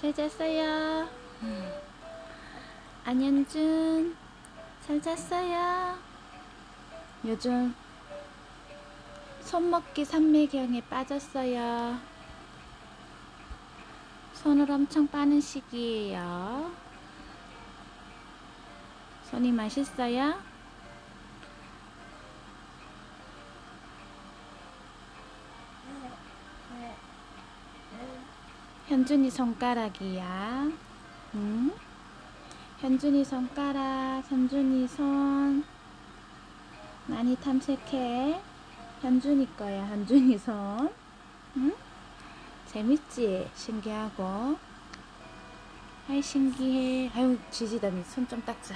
잘 잤어요. 안현준, 잘 잤어요. 요즘 손먹기 삼매경에 빠졌어요. 손을 엄청 빠는 시기예요. 손이 맛있어요? 현준이 손가락이야. 응? 현준이 손가락, 현준이 손. 많이 탐색해. 현준이 거야, 현준이 손. 응? 재밌지? 신기하고. 아이, 신기해. 아유, 지지다니. 손 좀 닦자.